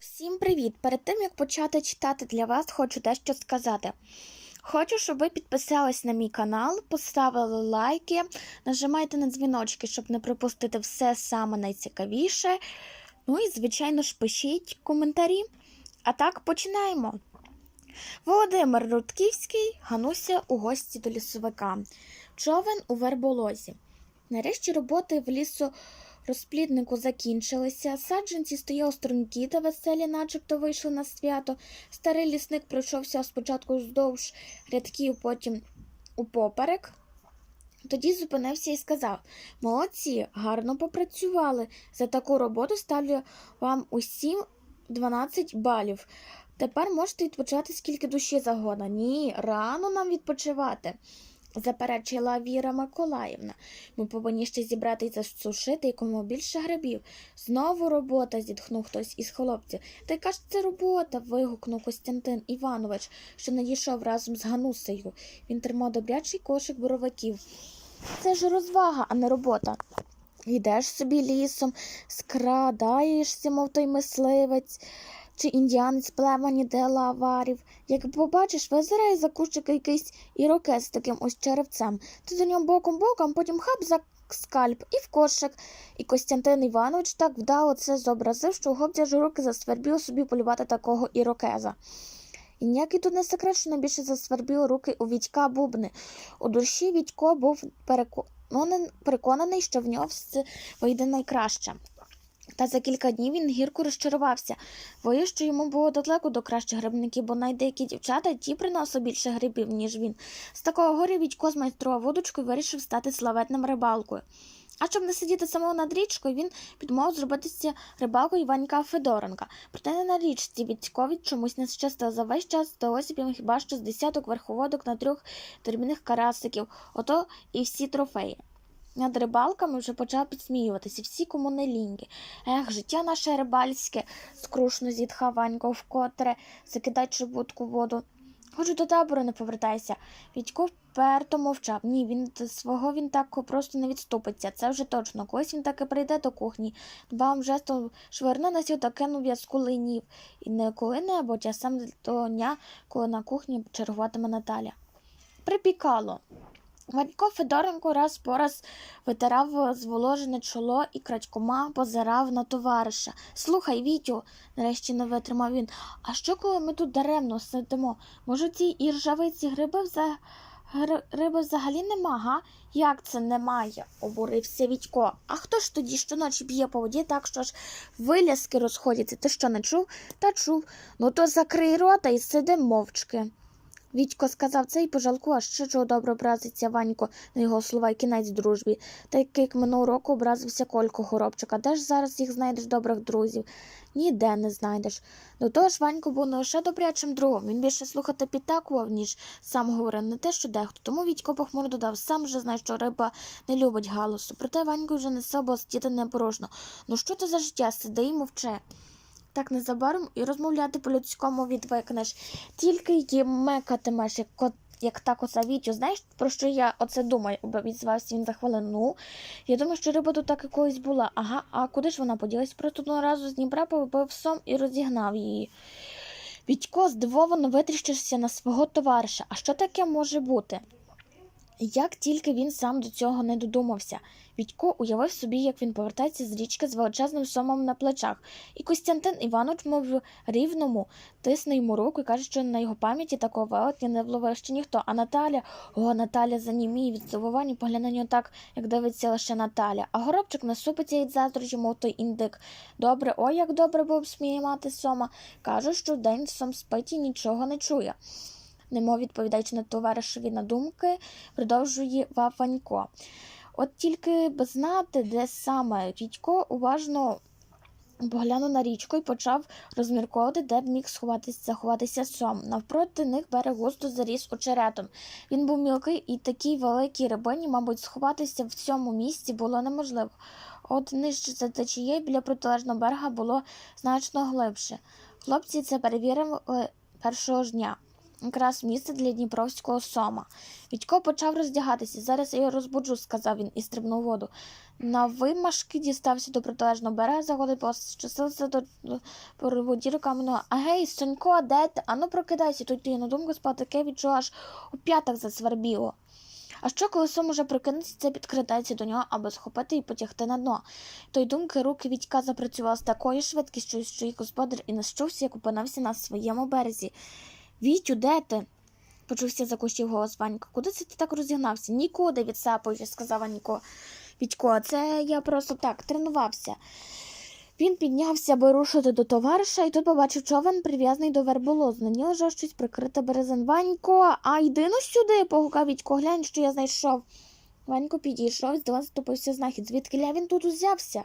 Всім привіт! Перед тим як почати читати для вас, хочу дещо сказати. Хочу, щоб ви підписались на мій канал, поставили лайки, нажимайте на дзвіночки, щоб не пропустити все саме найцікавіше. Ну і, звичайно ж, пишіть коментарі. А так починаємо. Володимир Рудківський гануся у гості до лісовика. Човен у верболозі. Нарешті роботи в лісу розпліднику закінчилися. Саджанці стояли стрункі та веселі, начебто вийшли на свято. Старий лісник пройшовся спочатку вздовж рядків, потім упоперек. Тоді зупинився і сказав: Молодці, гарно попрацювали. За таку роботу ставлю вам усім 12 балів. Тепер можете відпочивати скільки душі загодно. Ні, рано нам відпочивати, заперечила Віра Миколаївна. Ми повинні ще зібрати і засушити якому більше грибів. Знову робота, зітхнув хтось із хлопців. Та яка ж це робота? вигукнув Костянтин Іванович, що надійшов разом з Ганусею. Він тримав добрячий кошик боровиків. Це ж розвага, а не робота. Йдеш собі лісом, скрадаєшся, мов той мисливець чи індіанець племені делаварів. Як побачиш, визирає за кущик якийсь ірокез з таким ось черевцем. Ти за ним боком-боком, потім хап за скальп і в кошик. І Костянтин Іванович так вдало це зобразив, що у ж руки засвербіло собі полювати такого ірокеза. І ніякий тут не секрет, що найбільше засвербіло руки у Вітька бубни. У душі Вітько був переконаний, переконаний, що в нього все вийде найкраще. Та за кілька днів він гірко розчарувався. Боюсь, що йому було далеко до кращих грибників, бо навіть деякі дівчата ті приносили більше грибів, ніж він. З такого горя Вітько змайстрував вудочку і вирішив стати славетним рибалкою. А щоб не сидіти самого над річкою, він підмовив зробитися рибалкою Іванька Федоренка. Проте не на річці Вітькові чомусь не щастило за весь час здалося б хіба що з десяток верховодок на трьох дрібних карасиків, ото і всі трофеї. Над рибалками вже почав підсміюватися всі кому ліньки. Ех, життя наше рибальське, скрушно зітхав Ванько вкотре, закидаючи будку в воду. Хоч до табору не повертайся. Вітько вперто мовчав. Ні, він свого він так просто не відступиться. Це вже точно. Колись він таки прийде до кухні. Дбавим жестом швирнув на сіл та кинув в'язку линів. І не коли-небудь, а сам того дня, коли на кухні чергуватиме Наталя. Припікало. Ванько Федоренко раз по раз витирав зволожене чоло і крадькома позирав на товариша. Слухай, Вітю, нарешті не витримав він. А що, коли ми тут даремно сидимо? Може, ці іржавиці гриби вза... гри- риби взагалі нема, га? Як це немає? обурився Вітько. А хто ж тоді щоночі б'є по воді так, що ж виляски розходяться? Ти що не чув? Та чув. Ну то закрий рота і сиди мовчки. Вітько сказав це і пожалкував, що чого добре образиться Ванько на його слова й кінець дружбі. Та як минулого року образився Колько Горобчика. Де ж зараз їх знайдеш добрих друзів? Ніде не знайдеш. До того ж, Ванько був не лише добрячим другом, він більше слухати підтакував, ніж сам говорив, не те, що дехто. Тому Вітько похмуро додав, сам вже знає, що риба не любить галасу. Проте Ванько вже не себе сидіти непорожно. Ну що це за життя? Сиди і мовчи. Так незабаром і розмовляти по-людському відвикнеш. Тільки й мекатимеш, як кот. Як так оце Вітю, знаєш, про що я оце думаю, відзвався він за хвилину. Ну, я думаю, що риба тут так і була. Ага, а куди ж вона поділась? Просто одного разу з Дніпра повипив сом і розігнав її. Вітько здивовано витріщився на свого товариша. А що таке може бути? Як тільки він сам до цього не додумався, Вітько уявив собі, як він повертається з річки з величезним сомом на плечах, і Костянтин Іванович, мов рівному, тисне йому руку і каже, що на його пам'яті такого велетня не вловив ще ніхто. А Наталя, о, Наталя заніміє від здивування, погляне на нього так, як дивиться лише Наталя. А горобчик насупиться від заздрощі, мов той індик. Добре, ой, як добре було б сміяти сома. Кажуть, що день сом спить і нічого не чує. Немов відповідаючи на товаришеві надумки, продовжує Ваванько. От тільки б знати, де саме Рідько уважно поглянув на річку і почав розмірковувати, де б міг сховатися, заховатися сом. Навпроти них берег густо заріс очеретом. Він був мілкий і такій великій рибині, мабуть, сховатися в цьому місці було неможливо. От нижче за течією біля протилежного берега було значно глибше. Хлопці це перевірили першого ж дня. Якраз місце для дніпровського сома. Відько почав роздягатися. Зараз я його розбуджу, сказав він і стрибнув воду. На вимашки дістався до протилежного берега, загоди пощастилися до діру каменного. А гей, Сонько, де ти? Ану прокидайся, тут на думку спав таке відчув, аж у п'ятах засвербіло. А що, коли сум уже прокинеться, це підкрадається до нього, аби схопити і потягти на дно. Той думки руки Вітька запрацювали з такою швидкістю, що їх господар і не щувся, як опинився на своєму березі. Вітю, де ти? почувся за кущів голос Ванька. Куди це ти так розігнався? Нікуди, відсапуючи, сказав Ванько. Вітько, це я просто так тренувався. Він піднявся, аби рушити до товариша, і тут побачив човен, прив'язаний до верболозу. На ній лежав щось прикрите березен. Ванько, а йди ну сюди, погукав Вітько, глянь, що я знайшов. Ванько підійшов, здиван ступився знахід. Звідки ля він тут узявся?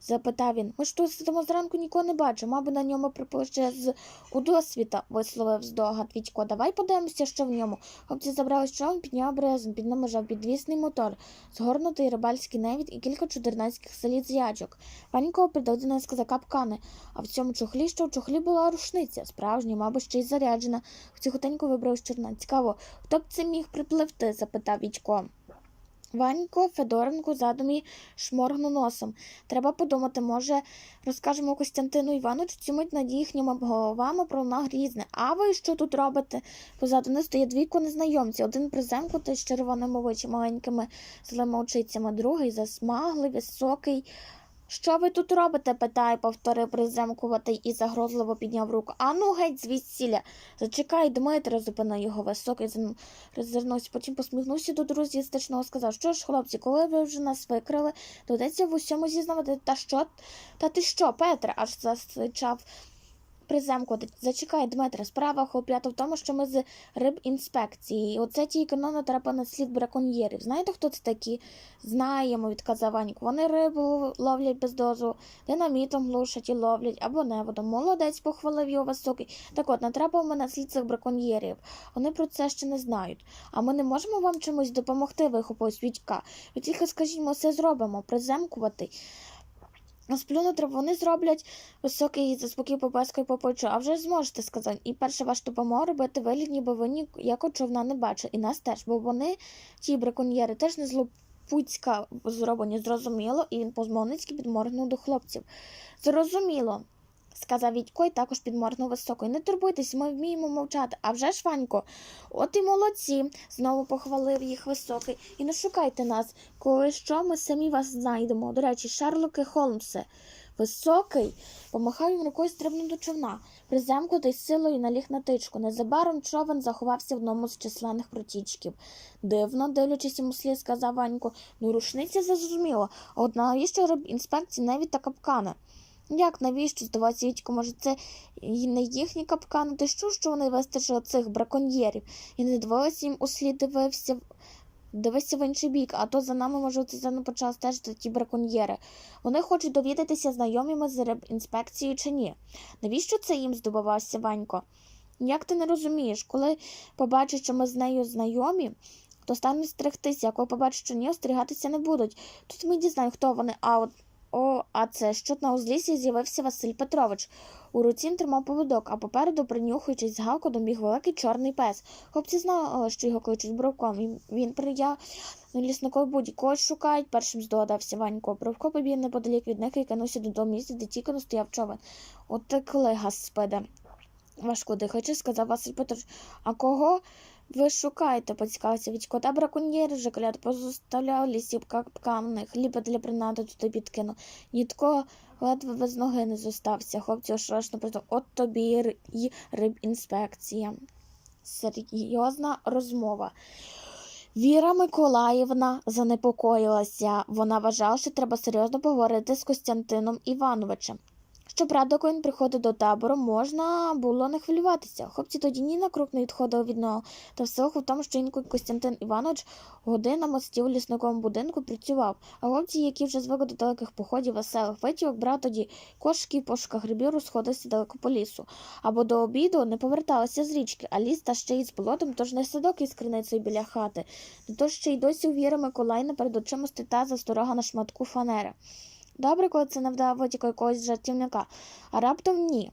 запитав він. Ми ж тут сидимо зранку нікого не бачимо, мабуть, на ньому приплив з удосвіта, висловив здогад Вітько. Давай подивимося, що в ньому. Хлопці забрали човен, підняв брезен, під ним лежав підвісний мотор, згорнутий рибальський невід і кілька чудернацьких селіт ячок. Ванько придав до нас капкани, а в цьому чохлі, що в чохлі була рушниця, справжня, мабуть, ще й заряджена. Тихотенько вибрав з чорна. Цікаво, хто б це міг припливти? запитав Вітько. Ванько Федоренко задумі шморгнув носом. Треба подумати, може, розкажемо Костянтину Івановичу цю мить над їхніми головами про нагрізне. А ви що тут робите? Позаду не стоять двійко незнайомці. Один приземкутий з червоними очі маленькими злими очицями, другий засмаглий, високий. Що ви тут робите? питає, повторив приземкуватий і загрозливо підняв руку. Ану, геть звідсіля. Зачекай, Дмитро, зупинив його високий, роззирнувся, потім посміхнувся до друзів стачного, сказав, що ж, хлопці, коли ви вже нас викрили, доведеться в усьому зізнавати. Та що? Та ти що, Петре? аж засичав приземкувати. Зачекай, Дмитре, справа хлоп'ята в тому, що ми з рибінспекції. І оце тільки но натрапив на слід браконьєрів. Знаєте, хто це такі? Знаємо, відказав Ванько. Вони рибу ловлять без дозволу, динамітом глушать і ловлять або неводом. Молодець, похвалив його високий. Так от, натрапив ми на слід цих браконьєрів. Вони про це ще не знають. А ми не можемо вам чимось допомогти, вихопив свідька. Ви тільки скажіть, ми все зробимо, приземкувати. Сплюнути вони зроблять високий заспокій попаскою попочу. А вже зможете сказати. І перша ваша допомога робити вигляд, ніби ви ніякого човна не бачили. І нас теж, бо вони, ті браконьєри, теж не злопуцька зроблені, зрозуміло, і він позмовницьки підморгнув до хлопців. Зрозуміло, сказав Вітько і також підморгнув високо. Не турбуйтесь, ми вміємо мовчати. А вже ж, Ванько, от і молодці, знову похвалив їх високий. І не шукайте нас, коли що, ми самі вас знайдемо. До речі, Шарлоке Холмсе. Високий помахав їм рукою стрибнув до човна. Приземкнутий з силою наліг на тичку. Незабаром човен заховався в одному з численних протічків. Дивно, дивлячись йому слід, сказав Ванько. Ну, рушниці зрозуміло. А от навіщо риб інспекції навіть та капкани? Як навіщо? Здавається, Вітько, може, це і не їхні капкани? Ти що, що вони вистачили цих браконьєрів? І не дивилися їм у слід дивився. Дивися в інший бік, а то за нами, може, це не почали стежити ті браконьєри. Вони хочуть довідатися, знайомі ми з рибінспекцією чи ні. Навіщо це їм здобувався Ванько? Як ти не розумієш, коли побачать, що ми з нею знайомі, то стануть стригтися, а коли побачать, що ні, остерігатися не будуть. Тут ми дізнаємо, хто вони, а от о, а це що на узліссі з'явився Василь Петрович. У руці він тримав поводок, а попереду, принюхуючись з галку, біг великий чорний пес. Хлопці знали, що його кличуть Бровком, і він прияв на лісникові будь когось шукають, першим здогадався Ванько. Бровко побіг неподалік від них і кинувся додому місця, де тільки стояв човен. От так легас спеде. Важко дихаючи, сказав Василь Петрович. А кого ви шукаєте? поцікавився Вітько. Та браконьєри вже кляд позоставляв лісів капкани, хліба для принади туди підкинув. Нітко ледве без ноги не зостався. Хлопці ошарашно признав, от тобі й рибінспекція. Серйозна розмова. Віра Миколаївна занепокоїлася. Вона вважала, що треба серйозно поговорити з Костянтином Івановичем. Щоправда, коли він приходив до табору, можна було не хвилюватися. Хлопці тоді ні на крок не відходили від нього, та все в тому, що інколи Костянтин Іванович годинами сидів у лісниковому будинку працював, а хлопці, які вже звикли до далеких походів, веселих витівок, брав тоді кошки і пошуках грибів розходився далеко по лісу. Або до обіду не поверталися з річки, а ліс та ще й з болотом, тож не садок із криницею біля хати. Не то ще й досі у Віри Миколаївни перед очима стита засторога на шматку фанери. Добре, коли це не вдава якогось жартівника, а раптом ні.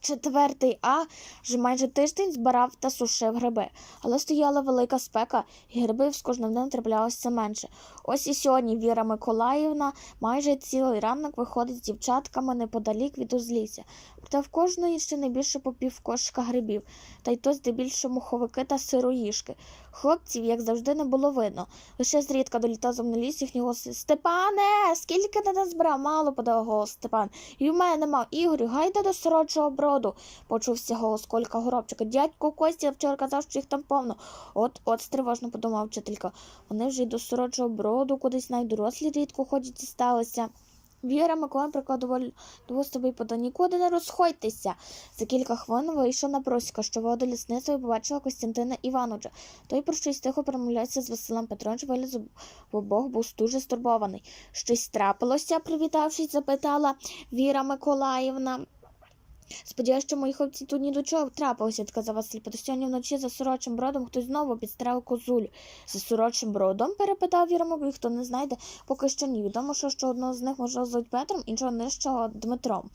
Четвертий А вже майже тиждень збирав та сушив гриби, але стояла велика спека, і грибів з кожним днем траплялося менше. Ось і сьогодні Віра Миколаївна майже цілий ранок виходить з дівчатками неподалік від узлісся. Проте в кожної ще не більше по пів кошика грибів, та й то здебільшого муховики та сироїшки. Хлопців, як завжди, не було видно. Лише зрідка долітав зо ліс їхній голос Степане, скільки ти назбирав? Мало подав голос Степан. І в мене нема Ігорю, гайда до сорочого броду. Почувся голос Колька Горобчика. Дядько Костя вчора казав, що їх там повно. От, от стривожно подумав вчителька. Вони вже й до сорочого броду кудись найдорослі рідко ходять і сталися. Віра Миколаївна прикладувала до собі пода нікуди не розходьтеся. За кілька хвилин вийшов на просіка, що воду лісництва і побачила Костянтина Івановича. Той про щось тихо перемовлявся з Василем Петровичем, виліз в обох був дуже стурбований. Щось трапилося, привітавшись, запитала Віра Миколаївна. Сподіваюся, що мої хлопці тут ні до чого трапилося, сказав Василь. Петро. Сьогодні вночі за сорочим бродом хтось знову підстрелив козулю. За сорочим бродом? перепитав Віра Миколаївна. Хто не знайде, поки що ні. Відомо, що, що одного з них може звуть Петром, іншого нижчого Дмитром.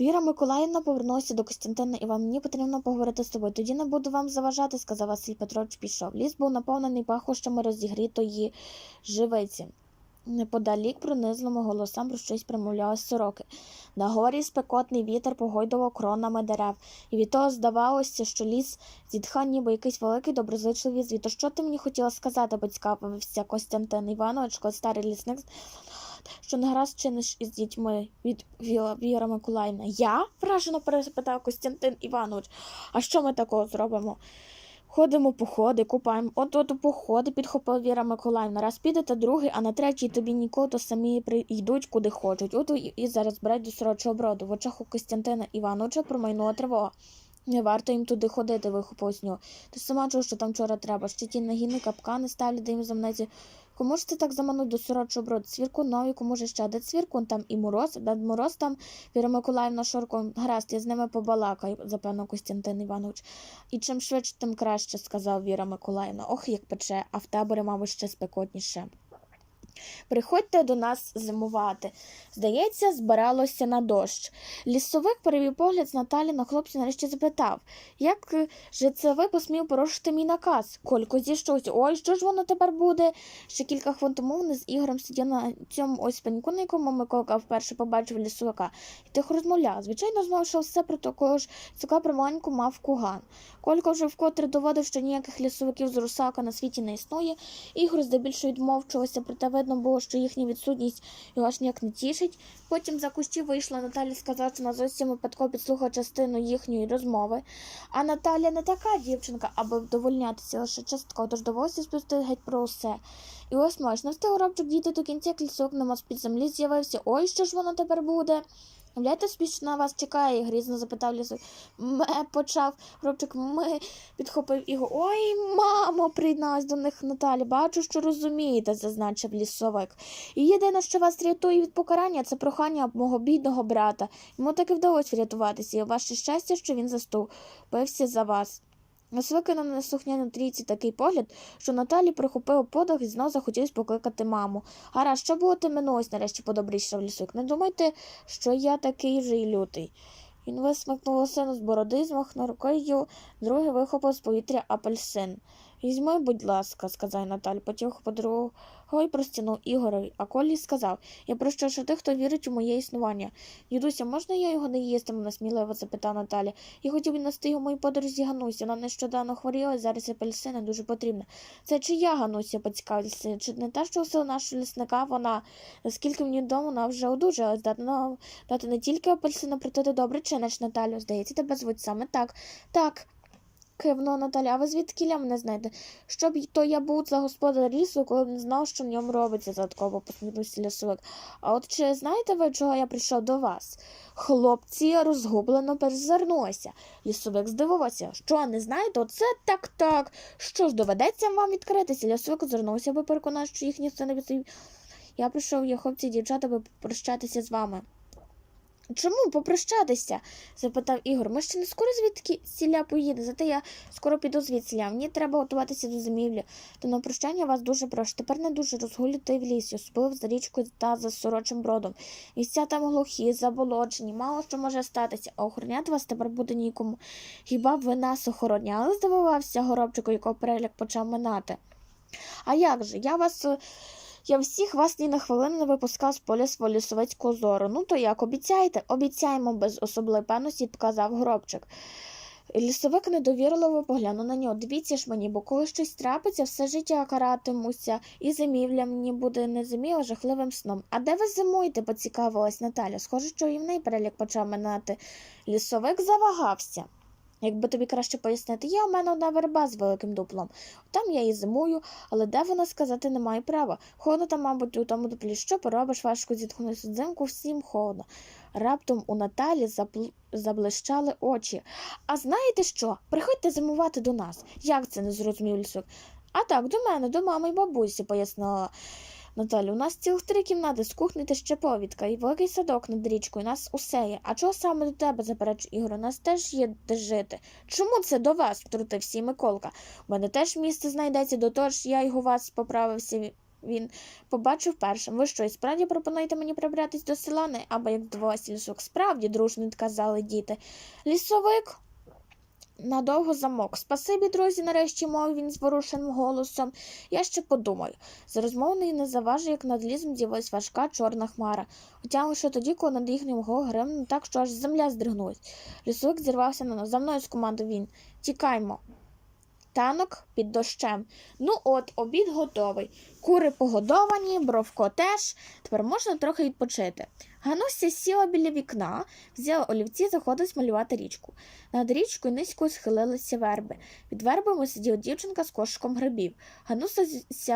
Віра Миколаївна повернулася до Костянтина Іван. Мені потрібно поговорити з тобою. Тоді не буду вам заважати, сказав Василь Петрович. Пішов. Ліс був наповнений пахощами розігрітої живиці. Неподалік пронизлими голосам про щось примовляли сороки. На горі спекотний вітер погойдував кронами дерев, і від того здавалося, що ліс зітхав ніби якийсь великий доброзичливий звіт. Що ти мені хотіла сказати, поцікавився Костянтин Іванович, коли старий лісник що не гаразд чиниш із дітьми від Віра Миколаївна. Я? вражено перепитав Костянтин Іванович. А що ми такого зробимо? Ходимо походи, купаємо. От от походи, підхопила Віра Миколаївна. Раз підете, другий, а на третій тобі нікого, то самі прийдуть куди хочуть. От і, і зараз беруть до сорочого броду. В очах у Костянтина Івановича промайнула тривога. Не варто їм туди ходити, вихопив з нього. Ти сама чув, що там вчора треба. Ще ті нагіни, капкани ставлять, де їм замнеться. Кому ж це так замануть до сорочого брод? Цвірку нові, кому ж ще де цвіркун, там і мороз, де мороз там Віра Миколаївна Шорко. Гаразд, я з ними побалакаю, запевнив Костянтин Іванович. І чим швидше, тим краще, сказав Віра Миколаївна. Ох, як пече, а в таборі, мабуть, ще спекотніше. Приходьте до нас зимувати. Здається, збиралося на дощ. Лісовик перевів погляд з Наталі на хлопця нарешті запитав, як же це ви посмів порушити мій наказ? Колько зійшовся. Ой, що ж воно тепер буде? Ще кілька хвилин тому вони з Ігорем сиділи на цьому ось пеньку, на якому Миколка вперше побачив лісовика, і тихо розмовляв. Звичайно, знав, що все про такого ж сука про маленьку мав куган. Колько вже вкотре доводив, що ніяких лісовиків з русака на світі не існує. Ігор здебільшого відмовчувався, проте видно було, що їхня відсутність його аж ніяк не тішить. Потім за кущі вийшла Наталя сказала, що на зовсім випадково підслухав частину їхньої розмови. А Наталя не така дівчинка, аби вдовольнятися лише частково, тож довелося спустити геть про усе. І ось можна встиг робчик діти до кінця клісок на з-під землі з'явився. Ой, що ж воно тепер буде? Уявляєте, собі, на вас чекає, грізно запитав лісок. Ме почав хлопчик, ми підхопив його. Ой, мамо, приєдналась до них Наталі. Бачу, що розумієте, зазначив лісовик. І єдине, що вас рятує від покарання, це прохання мого бідного брата. Йому таки вдалося врятуватися, і ваше щастя, що він заступився за вас. Викинув на слухняну трійці такий погляд, що Наталі прихопив подих і знов захотів покликати маму. Гаразд, що було ти минулось, нарешті подобрішав лісок. Не думайте, що я такий же й лютий. Він висмикнув сину з бороди, змахнув рукою, другий вихопив з повітря апельсин. Візьми, будь ласка, сказав Наталь, потім по другого й простягнув Ігорові, а Колі сказав Я прощу, що ти, хто вірить у моє існування. Дідуся, можна я його не їстиму? насміливо запитав Наталя. Я хотів би нести його мою подорожі Ганусі. Вона нещодавно хворіла, зараз апельсина дуже потрібна. Це чия Гануся, поцікавився? Чи не та, що силу нашого лісника вона, наскільки мені відомо, вона вже одужала, здатна дати не тільки апельсина, проте ти добре чиниш, Наталю. Здається, тебе звуть саме так. Так. Кивнула Наталя, а ви звідки мене знаєте? Щоб то я був за господар лісу, коли б не знав, що в ньому робиться, задатково посміхнувся лісовик. А от чи знаєте ви, чого я прийшов до вас? Хлопці розгублено перезирнулися. Лісовик здивувався. Що, не знаєте? Оце так так. Що ж, доведеться вам відкритися? Лісовик озирнувся, аби переконати, що їх ніхто. Я прийшов, я хлопці дівчата, аби попрощатися з вами. Чому попрощатися? запитав Ігор. Ми ще не скоро звідки сіля поїде, зате я скоро піду звідсіля. Мені треба готуватися до зимівлі. То на прощання вас дуже прошу. Тепер не дуже розгулюйте в лісі, особливо за річкою та за сорочим бродом. Місця там глухі, заболочені, мало що може статися, а охороняти вас тепер буде нікому. Хіба б ви нас охороняли? здивувався горобчику, якого переляк почав минати. А як же? Я вас. Я всіх вас ні на хвилину не випускав з поля свого лісовецького зору. Ну то як, обіцяєте? Обіцяємо без особливої певності, показав горобчик. Лісовик недовірливо поглянув на нього. Дивіться ж мені, бо коли щось трапиться, все життя каратимуся, і зимівля мені буде не зимі, а жахливим сном. А де ви зимуєте? поцікавилась Наталя. Схоже, що і в неї перелік почав минати. Лісовик завагався. Якби тобі краще пояснити, є у мене одна верба з великим дуплом. Там я і зимую, але де вона сказати не маю права. Холодно там, мабуть, у тому дуплі. Що поробиш, важко зітхнути судзимку, всім холодно. Раптом у Наталі запл... заблищали очі. А знаєте що? Приходьте зимувати до нас. Як це не зрозумів лісок? А так, до мене, до мами й бабусі, пояснила Наталя. У нас цілих три кімнати з кухні та ще повідка, і великий садок над річкою. У нас усе є. А чого саме до тебе, заперечує Ігор? У нас теж є де жити. Чому це до вас? втрутився Миколка. У мене теж місце знайдеться, до того ж я й у вас поправився. Він побачив першим. Ви що, і справді пропонуєте мені прибратись до села? Не або як здивувався лісок. Справді, дружно відказали діти. Лісовик надовго замок. Спасибі, друзі, нарешті мовив він зворушеним голосом. Я ще подумаю. За розмовною не заважив, як над лісом з'явилась важка чорна хмара. Утягли лише тоді, коли над їхнім го гримнув так, що аж земля здригнулась. Лісовик зірвався на нас. За мною скомандував він. Тікаймо. Танок під дощем. Ну от, обід готовий. Кури погодовані, бровко теж. Тепер можна трохи відпочити. Гануся сіла біля вікна, взяла олівці, заходилась малювати річку. Над річкою низько схилилися верби. Під вербами сиділа дівчинка з кошиком грибів. Гануся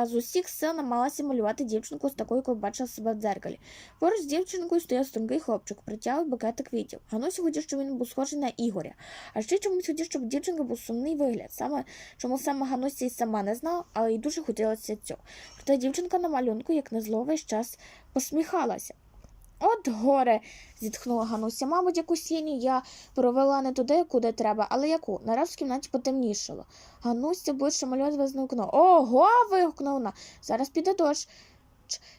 з усіх сил намагалася малювати дівчинку з такою, якою бачила себе в дзеркалі. Поруч з дівчинкою стояв стрункий хлопчик, притягав букети квітів. Гануся хотів, щоб він був схожий на Ігоря. А ще чомусь хотів, щоб дівчинка був сумний вигляд. Саме чому саме Гануся і сама не знала, але й дуже хотілося цього. Проте дівчинка на малюнку, як не зло, весь час посміхалася. От горе, зітхнула Гануся. Мабуть, якусь сіні я провела не туди, куди треба, але яку? Нараз в кімнаті потемнішало. Гануся ближче визнав вікно. Ого. вигукнула вона. Зараз піде дощ.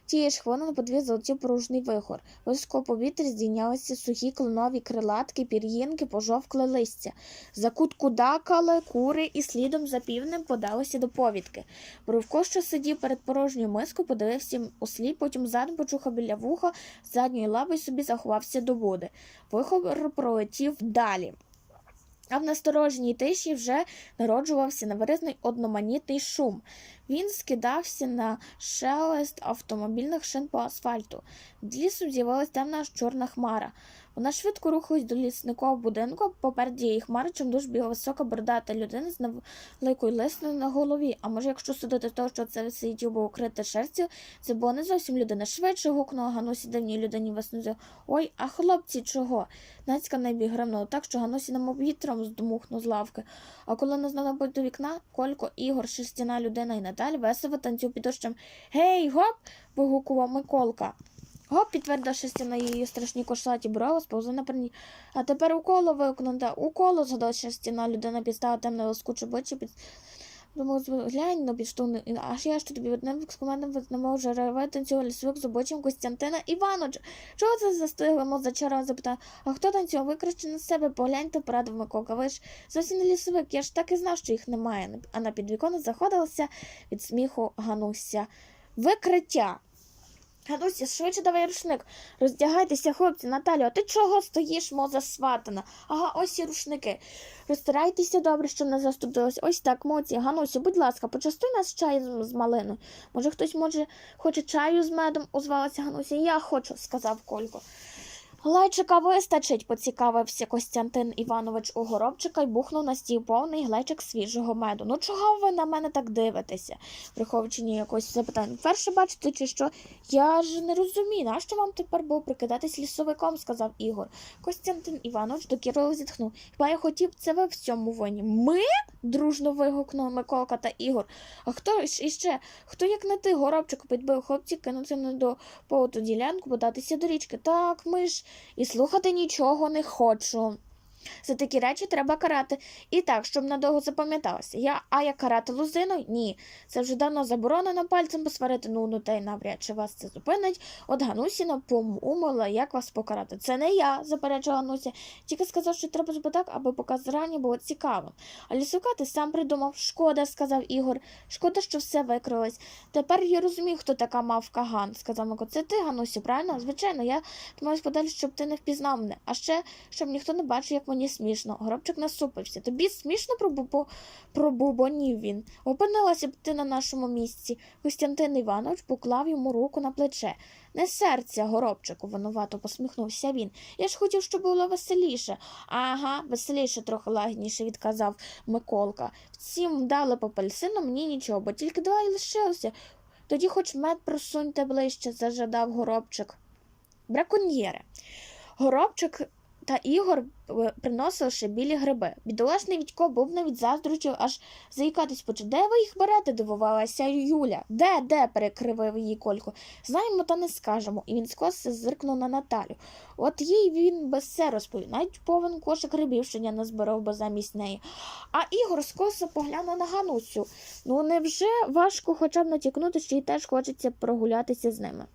Тієї ж хвилини на подвір залетів порожній вихор. Високо в повітрі здійнялися сухі кленові крилатки, пір'їнки, пожовкле листя. За кутку дакали кури і слідом за півнем подалися до повідки. Бровко, що сидів перед порожньою мискою, подивився у слід, потім задом почухав біля вуха, задньої лаби собі заховався до води. Вихор пролетів далі. А в настороженій тиші вже народжувався невиризний одноманітний шум. Він скидався на шелест автомобільних шин по асфальту. В лісу з'явилася темна чорна хмара. Вона швидко рухалась до лісникового будинку. Поперед її хмари чимдуж бігла висока бородата людина з невеликою лисною на голові. А може, якщо судити того, що це сидів був укрите шерстю, це була не зовсім людина. Швидше гукнула Ганусі давній людині веснузі. Ой, а хлопці, чого? Нацька небі гримнула так, що Ганусі немов вітром здмухнув з лавки. А коли не знала до вікна, Колько, Ігор, шерстяна людина і Наталь весело танцюв під дощем. Гей, гоп! вигукував Миколка. Гоп, підтвердив шерстяна її страшні кошлаті брови, сповзли на перні. А тепер уколо виконати. Уколо, згадала шерстяна людина, підстала темне лоскуче обличчя під... Думав, глянь на підштовхну, аж я ж тобі одним з командом можу ревити цього лісовик з обочим Костянтина Івановича. Чого це застигли, мов зачарова запитав. А хто танцював? викраще на себе погляньте, порадив Миколка. Ви ж зовсім не лісовик, я ж так і знав, що їх немає. А на підвіконня заходилася від сміху Гануся. Викриття. Гануся, швидше давай рушник. Роздягайтеся, хлопці, Наталю, а ти чого стоїш, моза засватана? Ага, ось і рушники. Розтирайтеся добре, щоб не застудилось. Ось так, моці. Ганусю, будь ласка, почастуй нас чаєм з малиною. Може, хтось може хоче чаю з медом, озвалася Гануся. Я хочу, сказав Колько. Глечика вистачить, поцікавився Костянтин Іванович у горобчика й бухнув на стіл повний глечик свіжого меду. Ну чого ви на мене так дивитеся? приховуючи якось запитання. Перше бачите, чи що? Я ж не розумію, нащо вам тепер було прикидатись лісовиком, сказав Ігор. Костянтин Іванович докірливо зітхнув. Хіба я хотів це ви в цьому винні? Ми? дружно вигукнули Миколка та Ігор. А хто ж іще? Хто як не ти, горобчику, підбив хлопці, кинути на до поводу ділянку, податися до річки. Так, ми ж і слухати нічого не хочу. За такі речі треба карати. І так, щоб надовго запам'яталося. Я, а я карати лузиною? Ні. Це вже давно заборонено пальцем посварити, ну, ну та й навряд чи вас це зупинить. От Ганусіна помумила, як вас покарати. Це не я, заперечила Гануся. Тільки сказав, що треба зробити так, аби показ зрані було цікавим. А лісука ти сам придумав. Шкода, сказав Ігор. Шкода, що все викрилось. Тепер я розумію, хто така мавка Ган, сказав Мико. Це ти, Ганусю, правильно? Звичайно, я тримаюсь подалі, щоб ти не впізнав мене. А ще, щоб ніхто не бачив, як мені смішно. Горобчик насупився. Тобі смішно пробубо... пробубонів він. Опинилася б ти на нашому місці. Костянтин Іванович поклав йому руку на плече. Не серця, горобчику, винувато посміхнувся він. Я ж хотів, щоб було веселіше. Ага, веселіше, трохи лагідніше відказав Миколка. Втім, дали по апельсину мені нічого, бо тільки два й лишилося. Тоді хоч мед просуньте ближче, зажадав горобчик. Браконьєри. Горобчик та Ігор е, приносили ще білі гриби. Бідолашний Відько був навіть заздручив, аж заїкатись почав. Де ви їх берете? дивувалася Юля. Де, де? перекривив її Колько. Знаємо, та не скажемо. І він скоса зиркнув на Наталю. От їй він без все розповів. Навіть повен кошик грибів щодня назбирав би замість неї. А Ігор скоса поглянув на Ганусю. Ну невже важко хоча б натякнути, що їй теж хочеться прогулятися з ними.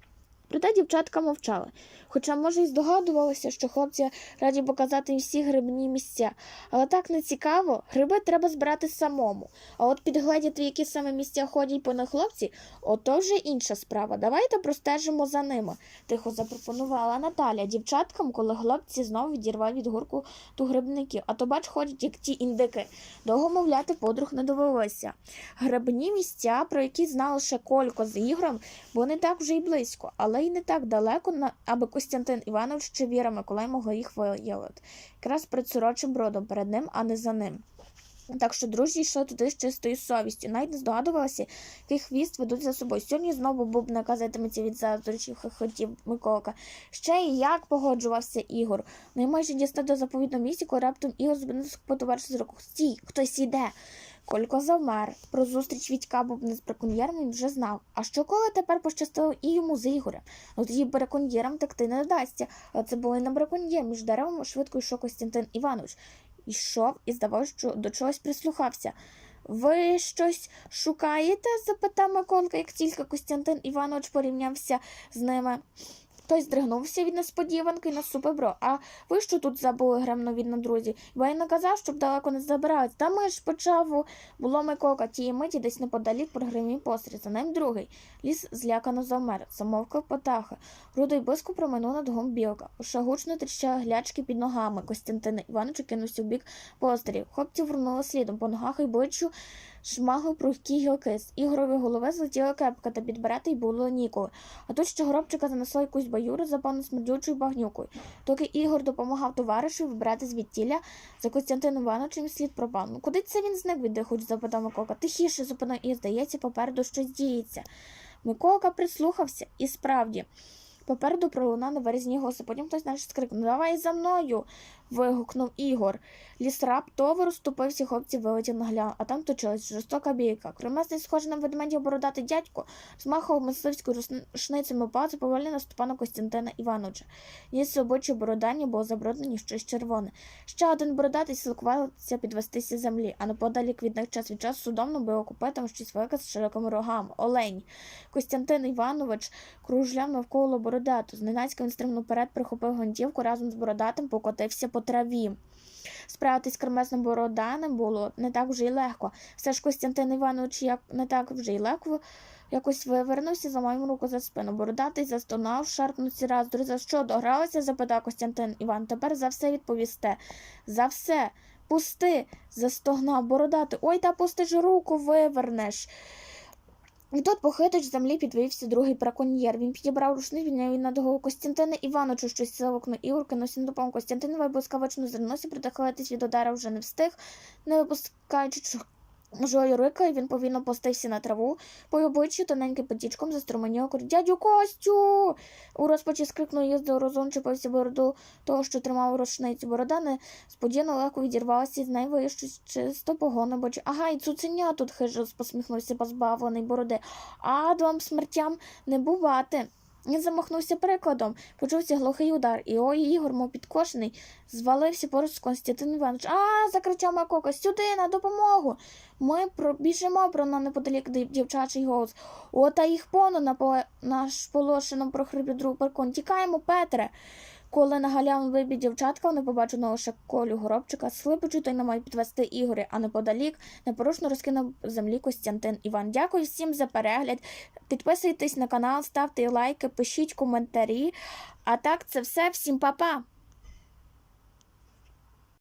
Проте дівчатка мовчали, хоча, може, й здогадувалися, що хлопці раді показати їм всі грибні місця. Але так не цікаво, гриби треба збирати самому. А от підгледіти, які саме місця ходять по них хлопці, ото вже інша справа. Давайте простежимо за ними, тихо запропонувала Наталя дівчаткам, коли хлопці знову відірвали від гурку ту грибників. А то бач, ходять, як ті індики. Довго мовляти подруг не довелося. Грибні місця, про які знали ще Колько з Ігорем, бо не так вже й близько, але й не так далеко, аби Костянтин Іванович чи Віра Миколай могли їх виявити. Якраз перед сорочим бродом, перед ним, а не за ним. Так що друзі йшли туди з чистою совістю, навіть не здогадувалися, який хвіст ведуть за собою. Сьогодні знову бубна казатиметься від заздрічів, хохотів Миколка. Ще й як погоджувався Ігор. Ну і майже дістав до заповідного місця, коли раптом Ігор зупинився потовариш з руку. Стій, хтось іде. Колько завмер. Про зустріч Вітька бубни з браконьєром він вже знав. А що коли тепер пощастило і йому з Ігорем? Ну тоді браконьєрам такти не вдасться. А це було й на браконьєр. Між деревами швидко йшов Костянтин Іванович. Йшов і здавалося, що до чогось прислухався. Ви щось шукаєте? запитав Миколка, як тільки Костянтин Іванович порівнявся з ними. Той здригнувся від несподіванки і насупив бро. А ви що тут забули гремно від на друзі? Бо я не казав, щоб далеко не забирались. Та ми ж почав було Миколка тієї миті десь неподалік прогримів постріл. За ним другий. Ліс злякано завмер, замовкав потаха. Рудий блиску проминув над гом білка. Уша гучно тріщали глячки під ногами. Костянтина Івановича кинувся в бік пострілів. Хлопці вернули слідом по ногах і бичу шмагли прухкі гілки. З Ігорової голови злетіла кепка, та підбирати й було ніколи. А тут ще горобчика занесло якусь баюру, запану смердючою багнюкою. Доки Ігор допомагав товаришу вибрати звідтіля, за Костянтином Івановичем слід пропав. Ну куди це він зник від диху? запитав Миколка. Тихіше зупинив і, здається, попереду щось діється. Миколка прислухався, і справді. Попереду пролунав на березні голоси, потім хтось наш скрикнув Давай за мною. Вигукнув Ігор. Ліс раптово розступився, хлопці вилетів на гляну, а там точилась жорстока бійка. Кремесний, схожий на ведмедя бородатий дядько, змахав мисливською рушницями поволі наступав на Костянтина Івановича. Її обличчя бородані було забруднені щось червоне. Ще один бородатий силкувався підвестися землі, а неподалік від них час від часу судомно було купитом щось велике з широкими рогами. Олень. Костянтин Іванович кружляв навколо бородату. Зненацька він стрибнув вперед, прихопив гвинтівку разом з бородатим, покотився по траві. Справитись з кремесним бороданим було не так вже й легко. Все ж Костянтин Іванович як не так вже й легко якось вивернувся за мою руку за спину. Бородатий застонав, шарпнувся раз, за що догралися? запитав Костянтин Іван. Тепер за все відповісте. За все. Пусти. застогнав бородатий. Ой, та пусти ж руку вивернеш. І тут похитуч землі підвівся другий браконьєр. Він підібрав рушник, він і над голову Костянтина Івановичу щось сило окно Ігор кинувся на допомогу. Костянтин Іван зерносі, зернувся, притихлитись від удара вже не встиг, не випускаючи чужої рика, і він повільно постився на траву. По обличчю тоненьким потічком заструменів крик «Дядю Костю!» У розпачі скрикнув їздив розум, чіпився бороду того, що тримав у рушниці. Борода несподівано легко відірвалася з найвищої чисто погони бочі. Ага, і цуценя тут хижо посміхнувся позбавлений бороди. А двом смертям не бувати. Він замахнувся прикладом, почувся глухий удар, і ой, Ігор, мов підкошений, звалився поруч з Константин Іванович. А, закричав Макока, сюди, на допомогу. Ми пробіжимо про на неподалік дівчачий голос. О, та їх пону на по... наш полошеному прохрипів друг паркон. Тікаємо, Петре. Коли на галявну вибіг дівчатка, вони побачили лише колю горобчика, слипочу та й не мають підвести Ігоря, а неподалік непорушно розкинув землі Костянтин Іван. Дякую всім за перегляд. Підписуйтесь на канал, ставте лайки, пишіть коментарі. А так, це все. Всім па-па!